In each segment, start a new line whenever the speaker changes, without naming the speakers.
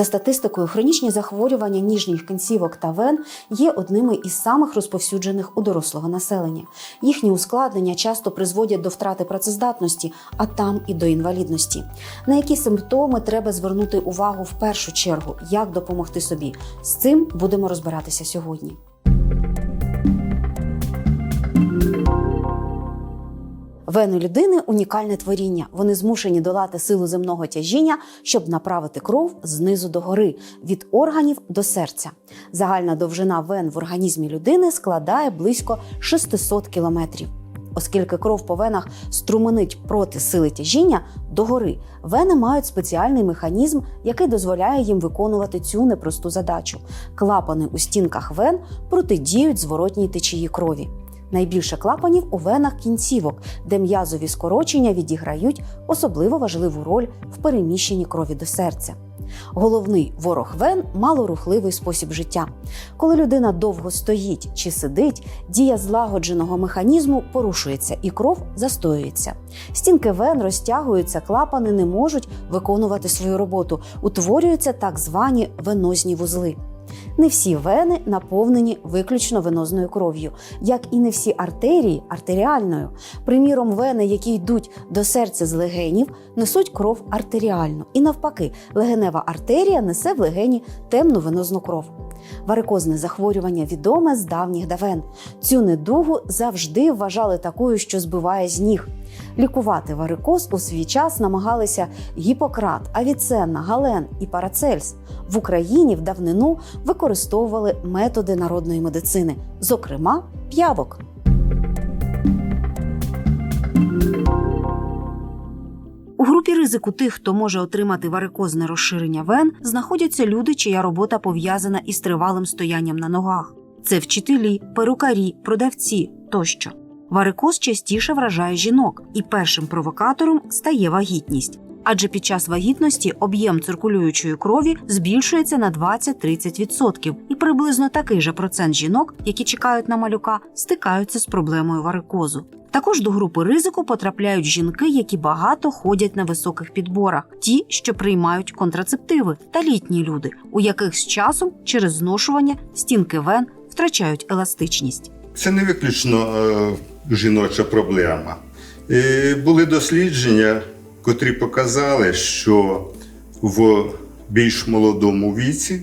За статистикою, хронічні захворювання ніжніх кінцівок та вен є одними із самих розповсюджених у дорослого населення. Їхні ускладнення часто призводять до втрати працездатності, а там і до інвалідності. На які симптоми треба звернути увагу в першу чергу, як допомогти собі? З цим будемо розбиратися сьогодні. Вени людини унікальне творіння. Вони змушені долати силу земного тяжіння, щоб направити кров знизу до гори від органів до серця. Загальна довжина вен в організмі людини складає близько 600 кілометрів. Оскільки кров по венах струменить проти сили тяжіння до гори, вени мають спеціальний механізм, який дозволяє їм виконувати цю непросту задачу. Клапани у стінках вен протидіють зворотній течії крові. Найбільше клапанів у венах кінцівок, де м'язові скорочення відіграють особливо важливу роль в переміщенні крові до серця. Головний ворог вен малорухливий спосіб життя. Коли людина довго стоїть чи сидить, дія злагодженого механізму порушується і кров застоюється. Стінки вен розтягуються, клапани не можуть виконувати свою роботу, утворюються так звані венозні вузли. Не всі вени наповнені виключно венозною кров'ю, як і не всі артерії артеріальною. Приміром, вени, які йдуть до серця з легенів, несуть кров артеріальну. І навпаки, легенева артерія несе в легені темну венозну кров. Варикозне захворювання відоме з давніх давен. Цю недугу завжди вважали такою, що збиває з ніг. Лікувати варикоз у свій час намагалися Гіппократ, Авіценна, Гален і Парацельс. В Україні в давнину використовували методи народної медицини, зокрема п'явок. Ризику тих, хто може отримати варикозне розширення вен, знаходяться люди, чия робота пов'язана із тривалим стоянням на ногах. Це вчителі, перукарі, продавці тощо. Варикоз частіше вражає жінок, і першим провокатором стає вагітність. Адже під час вагітності об'єм циркулюючої крові збільшується на 20-30%, і приблизно такий же процент жінок, які чекають на малюка, стикаються з проблемою варикозу. Також до групи ризику потрапляють жінки, які багато ходять на високих підборах, ті, що приймають контрацептиви, та літні люди, у яких з часом через зношування стінки вен втрачають еластичність.
Це не виключно е, жіноча проблема. Е, були дослідження, котрі показали, що в більш молодому віці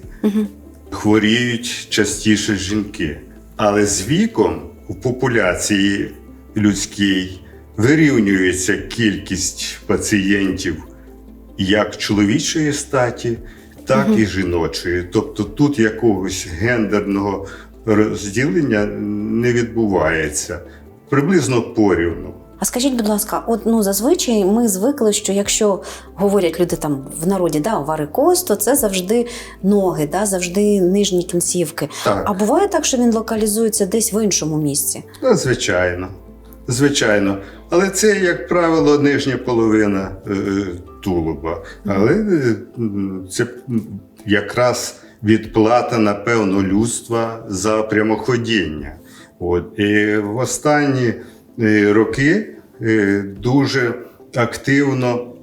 хворіють частіше жінки. Але з віком у популяції людській вирівнюється кількість пацієнтів як чоловічої статі, так і жіночої. Тобто тут якогось гендерного розділення не відбувається. Приблизно порівну.
А скажіть, будь ласка, от ну зазвичай ми звикли, що якщо говорять люди там в народі, да, варикоз, то це завжди ноги, да, завжди нижні кінцівки.
Так.
А буває так, що він локалізується десь в іншому місці.
Та, звичайно. Звичайно. Але це, як правило, нижня половина е, тулуба. Але е, це якраз відплата, напевно, людства за прямоходіння. От. І в останні е, роки е, дуже активно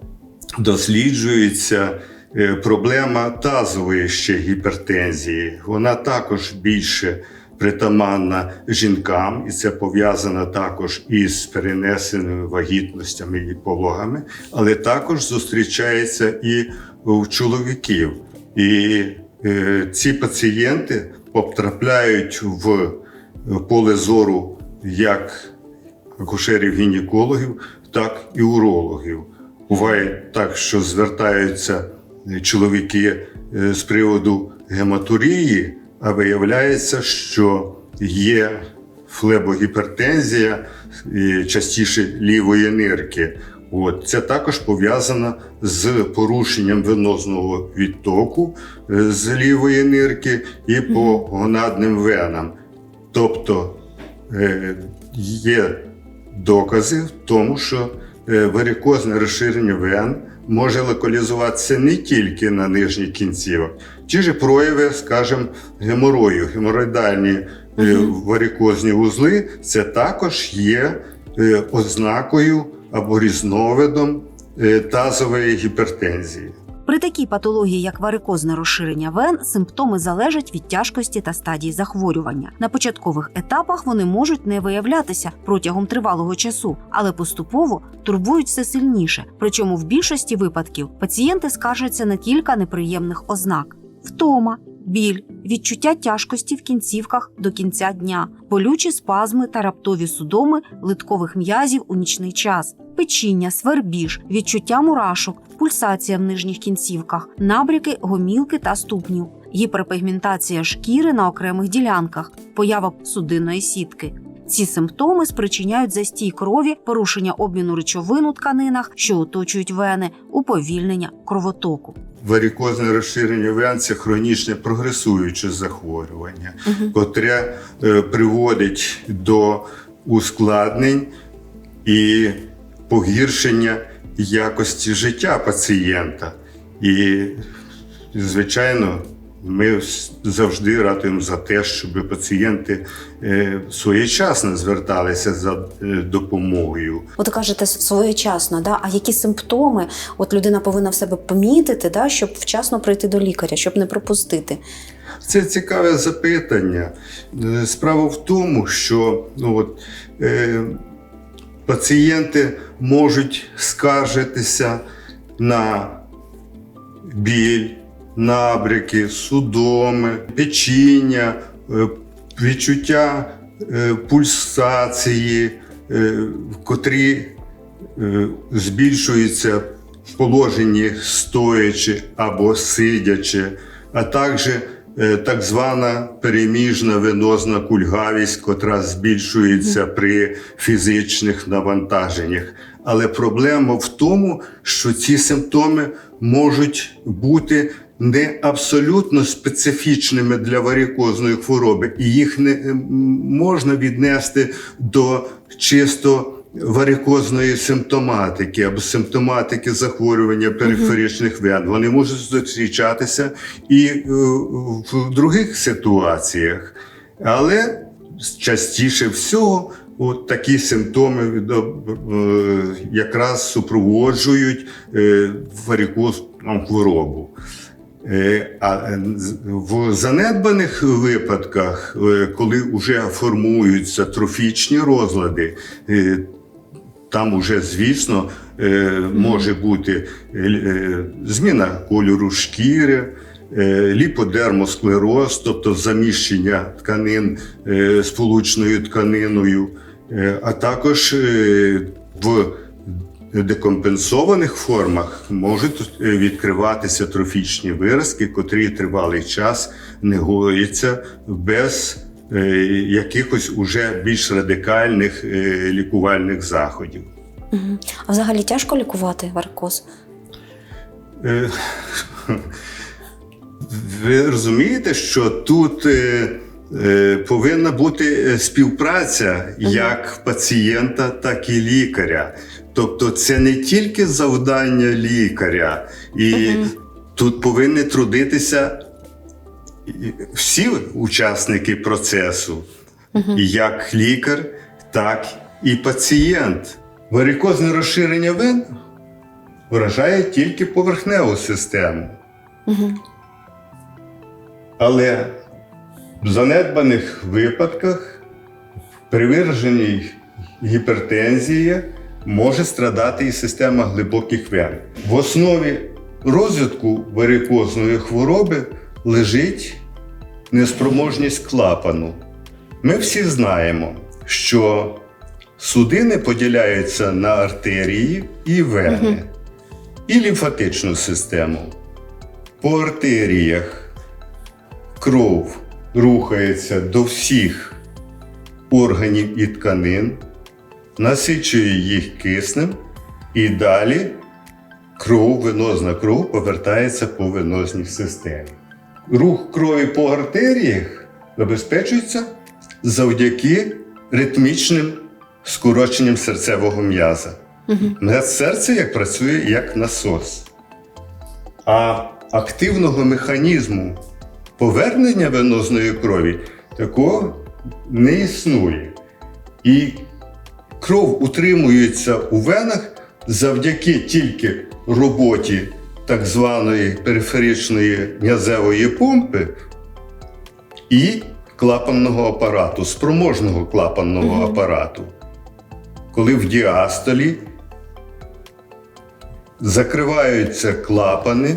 досліджується е, проблема тазової ще гіпертензії. Вона також більше притаманна жінкам, і це пов'язано також із перенесеними вагітностями і пологами, але також зустрічається і у чоловіків. І е, ці пацієнти потрапляють в поле зору як акушерів-гінекологів, так і урологів. Буває так, що звертаються чоловіки е, з приводу гематурії, а виявляється, що є флебогіпертензія, частіше лівої нирки. От. Це також пов'язано з порушенням венозного відтоку е, з лівої нирки і по гонадним венам. Тобто е, є докази в тому, що е, варикозне розширення вен може локалізуватися не тільки на нижніх кінцівок. Ті ж прояви, скажімо, геморою, геморроїдальні е, варикозні вузли, це також є е, ознакою або різновидом тазової гіпертензії.
При такій патології, як варикозне розширення вен, симптоми залежать від тяжкості та стадії захворювання. На початкових етапах вони можуть не виявлятися протягом тривалого часу, але поступово турбують все сильніше. Причому в більшості випадків пацієнти скаржаться на кілька неприємних ознак: втома, біль, відчуття тяжкості в кінцівках до кінця дня, болючі спазми та раптові судоми литкових м'язів у нічний час, печіння, свербіж, відчуття мурашок, пульсація в нижніх кінцівках, набряки гомілки та ступнів, гіперпігментація шкіри на окремих ділянках, поява судинної сітки. Ці симптоми спричиняють застій крові, порушення обміну речовин у тканинах, що оточують вени, уповільнення кровотоку.
Варикозне розширення вен це хронічне прогресуюче захворювання, котре е, приводить до ускладнень і погіршення якості життя пацієнта. І, звичайно, ми завжди ратуємо за те, щоб пацієнти е, своєчасно зверталися за е, допомогою.
От кажете своєчасно, да? а які симптоми от людина повинна в себе помітити, да? щоб вчасно прийти до лікаря, щоб не пропустити?
Це цікаве запитання. Е, Справа в тому, що ну, от, е, пацієнти можуть скаржитися на біль, набряки, судоми, печіння, е, відчуття е, пульсації, е, котрі е, збільшуються в положенні стоячи або сидячи, а також так звана переміжна венозна кульгавість, котра збільшується при фізичних навантаженнях. Але проблема в тому, що ці симптоми можуть бути не абсолютно специфічними для варикозної хвороби, і їх не можна віднести до чисто варикозної симптоматики або симптоматики захворювання периферичних вен. Вони можуть зустрічатися і е, в других ситуаціях. Але частіше всього от такі симптоми е, якраз супроводжують е, варикозну хворобу. А в занедбаних випадках, коли вже формуються трофічні розлади, там уже, звісно, е, може бути е, зміна кольору шкіри, е, ліподермосклероз, тобто заміщення тканин сполучною тканиною, а також в декомпенсованих формах можуть відкриватися трофічні виразки, котрі тривалий час не гояться без якихось уже більш радикальних е, лікувальних заходів.
А взагалі тяжко лікувати варикоз?
Е, Ви розумієте, що тут е, е, повинна бути е, співпраця як пацієнта, так і лікаря. Тобто, це не тільки завдання лікаря, і тут повинні трудитися всі учасники процесу, як лікар, так і пацієнт. Варикозне розширення вен вражає тільки поверхневу систему.
Угу.
Але в занедбаних випадках при вираженій гіпертензії може страдати і система глибоких вен. В основі розвитку варикозної хвороби лежить неспроможність клапану. Ми всі знаємо, що судини поділяються на артерії і вени, і лімфатичну систему. По артеріях кров рухається до всіх органів і тканин, насичує їх киснем, і далі кров, венозна кров повертається по венозній системі. Рух крові по артеріях забезпечується завдяки ритмічним скороченням серцевого м'яза. Угу. Серце як працює як насос. А активного механізму повернення венозної крові такого не існує. І кров утримується у венах завдяки тільки роботі так званої периферичної м'язевої помпи і клапанного апарату, спроможного клапанного апарату. Коли в діастолі закриваються клапани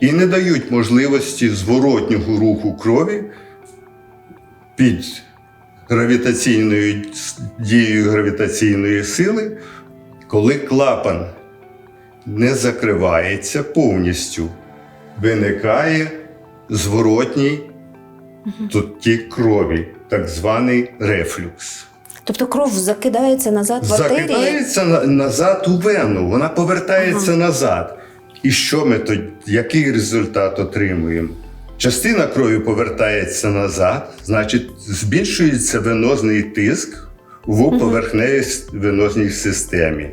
і не дають можливості зворотнього руху крові під гравітаційною дією гравітаційної сили, коли клапан не закривається повністю, виникає зворотній тоді крові, так званий рефлюкс.
Тобто кров закидається назад в артерії?
Закидається на- назад у вену, вона повертається назад. І що ми тоді, який результат отримуємо? Частина крові повертається назад, значить, збільшується венозний тиск в поверхневій с- венозній системі.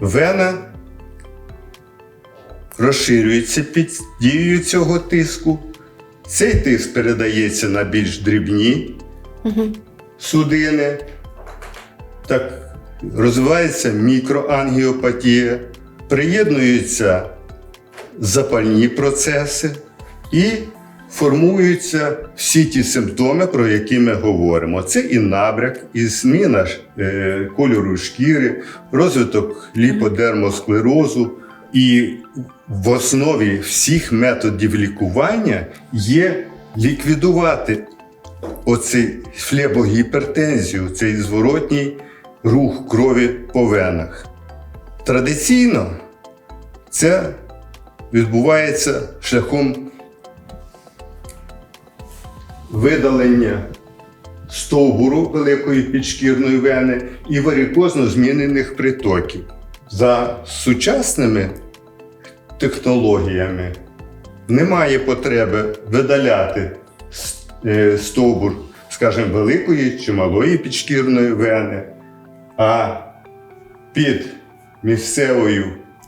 Вена розширюється під дією цього тиску. Цей тиск передається на більш дрібні судини. Так розвивається мікроангіопатія, приєднуються запальні процеси і формуються всі ті симптоми, про які ми говоримо. Це і набряк, і зміна е, кольору шкіри, розвиток ліподермосклерозу. І в основі всіх методів лікування є ліквідувати оцей флебогіпертензію, цей зворотній рух крові по венах. Традиційно це відбувається шляхом видалення стовбуру великої підшкірної вени і варикозно змінених притоків. За сучасними технологіями немає потреби видаляти е, стовбур, скажімо, великої чи малої підшкірної вени, а під місцевою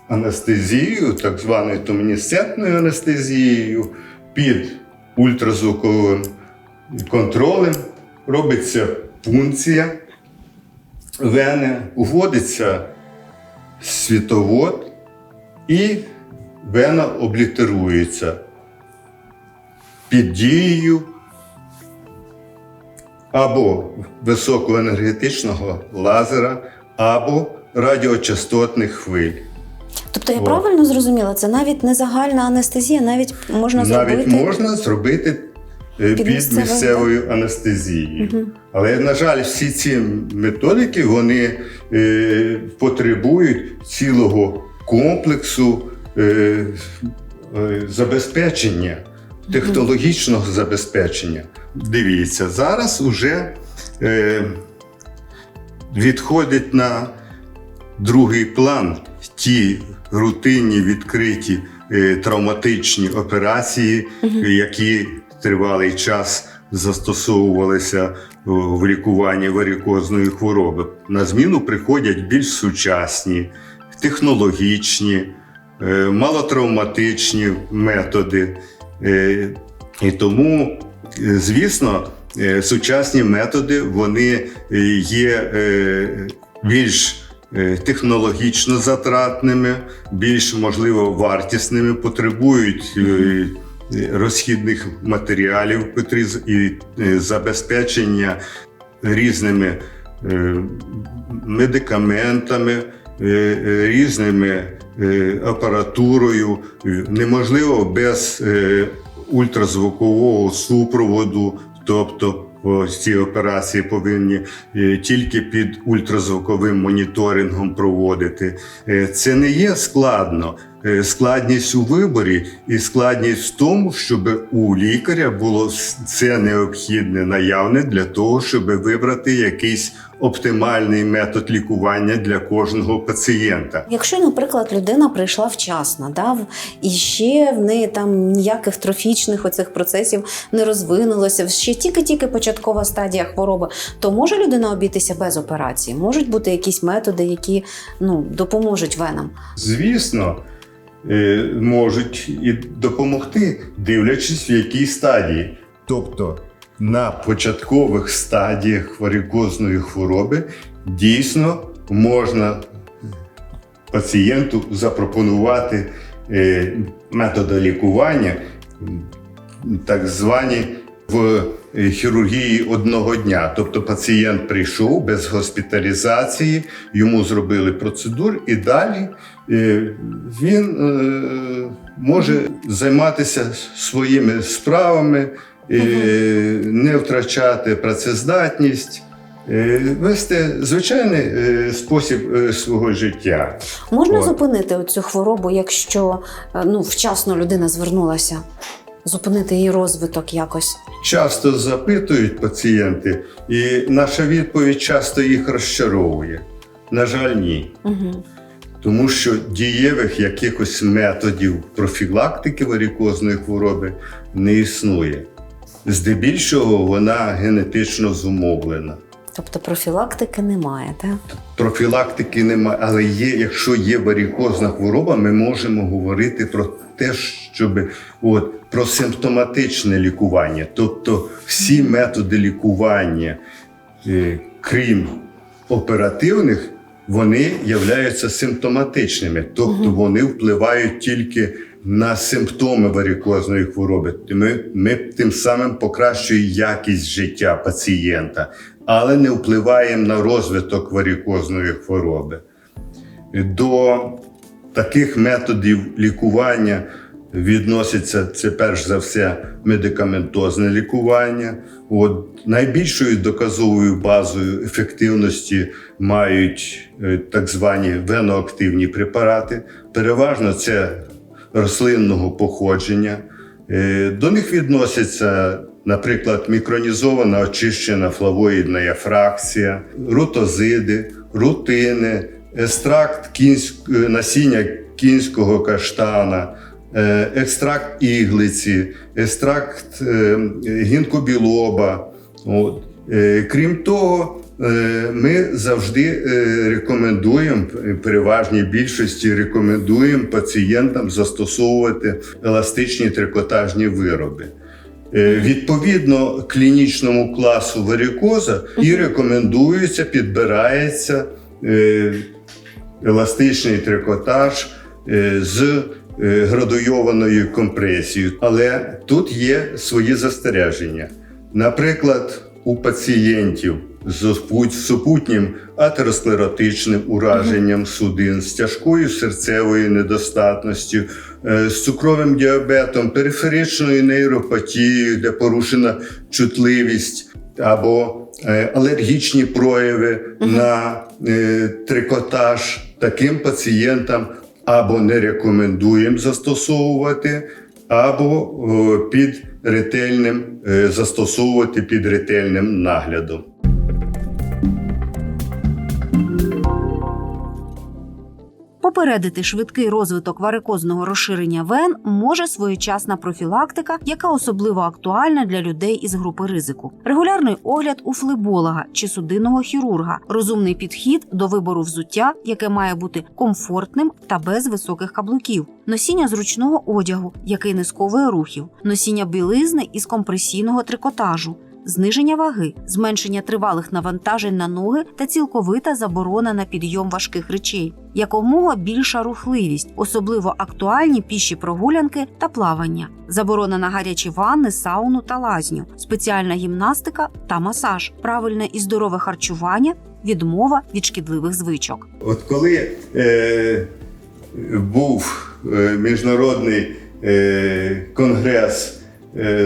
анестезією, так званою томінісцентною анестезією, під ультразвуковим контролем робиться пункція вени, уводиться світовод і вена облітерується під дією або високоенергетичного лазера, або радіочастотних хвиль.
Тобто я
О.
правильно зрозуміла, це навіть не загальна анестезія, навіть можна
Навіть
зробити.
можна зробити
Під
під,
місцевою,
місцевою анестезією. Але, на жаль, всі ці методики вони е, потребують цілого комплексу е, е, забезпечення, технологічного забезпечення. Дивіться, зараз уже е, відходить на другий план ті рутинні відкриті е, травматичні операції, які тривалий час застосовувалися в лікуванні варикозної хвороби. На зміну приходять більш сучасні, технологічні, е, малотравматичні методи. Е, І тому, е, звісно, е, сучасні методи вони е, є е, більш е, технологічно затратними, більш можливо вартісними, потребують е, розхідних матеріалів, і е, забезпечення різними е, медикаментами, е, різними апаратурою. Неможливо без ультразвукового супроводу, тобто ось ці операції повинні тільки під ультразвуковим моніторингом проводити. Це не є складно. Е, Складність у виборі і складність в тому, щоб у лікаря було все необхідне наявне для того, щоб вибрати якийсь оптимальний метод лікування для кожного пацієнта.
Якщо, наприклад, людина прийшла вчасно, да, і ще в неї там ніяких трофічних оцих процесів не розвинулося, ще тільки-тільки початкова стадія хвороби, то може людина обійтися без операції? Можуть бути якісь методи, які ну, допоможуть венам?
Звісно, можуть і допомогти, дивлячись, в якій стадії. Тобто на початкових стадіях варикозної хвороби дійсно можна пацієнту запропонувати е, методи лікування, так звані в е, хірургії одного дня. Тобто пацієнт прийшов без госпіталізації, йому зробили процедуру, і далі е, він е, може займатися своїми справами, е, не втрачати працездатність. е, Вести звичайний е, спосіб е, свого життя.
Можна
От.
зупинити цю хворобу, якщо е, ну, вчасно людина звернулася? Зупинити її розвиток якось.
Часто запитують пацієнти, і наша відповідь часто їх розчаровує. На жаль, ні.
Угу.
Тому що дієвих якихось методів профілактики варікозної хвороби не існує. Здебільшого вона генетично зумовлена.
Тобто профілактики немає, так?
Профілактики немає, але є, якщо є варікозна хвороба, ми можемо говорити про те, щоб от, про симптоматичне лікування. Тобто всі методи лікування, е, крім оперативних, вони являються симптоматичними, тобто вони впливають тільки на симптоми варікозної хвороби. Ми, ми тим самим покращуємо якість життя пацієнта, але не впливаємо на розвиток варікозної хвороби. До таких методів лікування відноситься це перш за все медикаментозне лікування. От, найбільшою доказовою базою ефективності мають е, так звані веноактивні препарати. Переважно це рослинного походження. Е, До них відносяться, наприклад, мікронізована очищена флавоїдна фракція, рутозиди, рутини, екстракт кінськ- е, насіння кінського каштана, е, екстракт іглиці, екстракт е, гінкобілоба. От. Крім того, ми завжди рекомендуємо, в переважній більшості рекомендуємо пацієнтам застосовувати еластичні трикотажні вироби. Відповідно клінічному класу варикоза і рекомендується, підбирається еластичний трикотаж е, з е, градуйованою компресією. Але тут є свої застереження. Наприклад, у пацієнтів з супутнім атеросклеротичним ураженням судин, з тяжкою серцевою недостатністю, е, з цукровим діабетом, периферичною нейропатією, де порушена чутливість або алергічні прояви на трикотаж, таким пацієнтам або не рекомендуємо застосовувати, або під ретельним е, застосовувати під ретельним наглядом.
Попередити швидкий розвиток варикозного розширення вен може своєчасна профілактика, яка особливо актуальна для людей із групи ризику. Регулярний огляд у флеболога чи судинного хірурга, розумний підхід до вибору взуття, яке має бути комфортним та без високих каблуків, носіння зручного одягу, який не сковує рухів, носіння білизни із компресійного трикотажу. Зниження ваги, зменшення тривалих навантажень на ноги та цілковита заборона на підйом важких речей, якомога більша рухливість, особливо актуальні піші прогулянки та плавання, заборона на гарячі ванни, сауну та лазню, спеціальна гімнастика та масаж, правильне і здорове харчування, відмова від шкідливих звичок.
От коли е, був е, міжнародний е, конгрес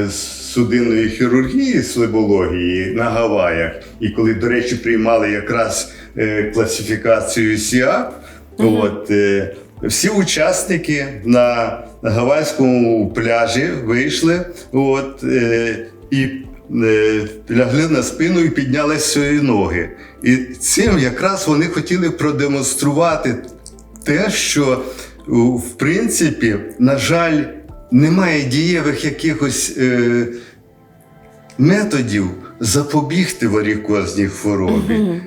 з судинної хірургії, слебології на Гаваях, і коли, до речі, приймали якраз е, класифікацію СІА, от, е, всі учасники на гавайському пляжі вийшли от, е, і е, лягли на спину і підняли свої ноги. І цим якраз вони хотіли продемонструвати те, що в принципі, на жаль, немає дієвих якихось е, методів запобігти варікозній хворобі.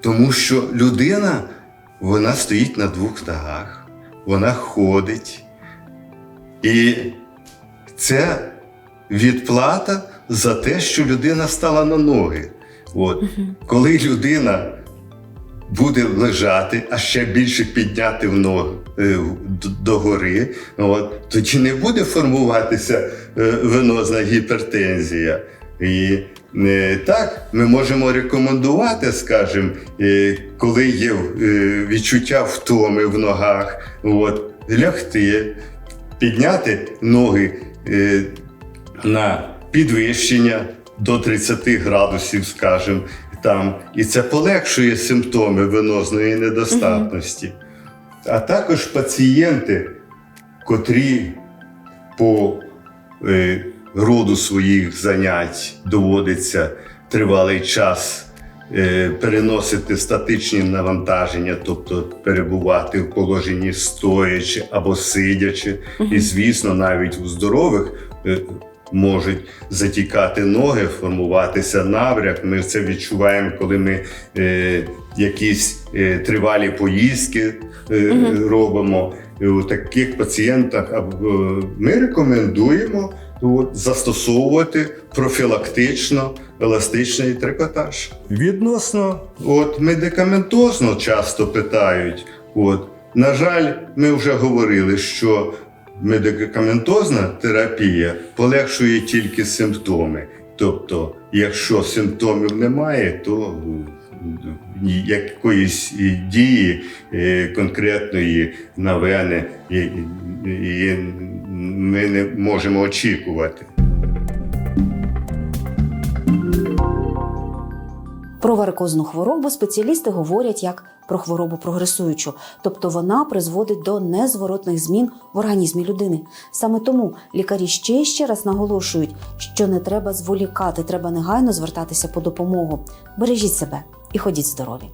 Тому що людина вона стоїть на двох ногах, вона ходить. І це відплата за те, що людина стала на ноги. От. Коли людина буде лежати, а ще більше підняти в ноги е, догори, от, тоді не буде формуватися е, венозна гіпертензія. І е, так, ми можемо рекомендувати, скажімо, коли є відчуття втоми в ногах, от, лягти, підняти ноги на підвищення до 30 градусів, скажімо, там, і це полегшує симптоми венозної недостатності. А також пацієнти, котрі по е, роду своїх занять доводиться тривалий час е, переносити статичні навантаження, тобто перебувати в положенні стоячи або сидячи. І, звісно, навіть у здорових е, можуть затікати ноги, формуватися набряк. Ми це відчуваємо, коли ми е, якісь е, тривалі поїздки е, робимо. І у таких пацієнтах або, ми рекомендуємо от, застосовувати профілактично еластичний трикотаж. Відносно от, медикаментозно часто питають. От, на жаль, ми вже говорили, що медикаментозна терапія полегшує тільки симптоми. Тобто, якщо симптомів немає, то якоїсь дії е, конкретної на вени і- і- і ми не можемо очікувати.
Про варикозну хворобу спеціалісти говорять як про хворобу прогресуючу, тобто вона призводить до незворотних змін в організмі людини. Саме тому лікарі ще ще раз наголошують, що не треба зволікати, треба негайно звертатися по допомогу. Бережіть себе і ходіть здорові.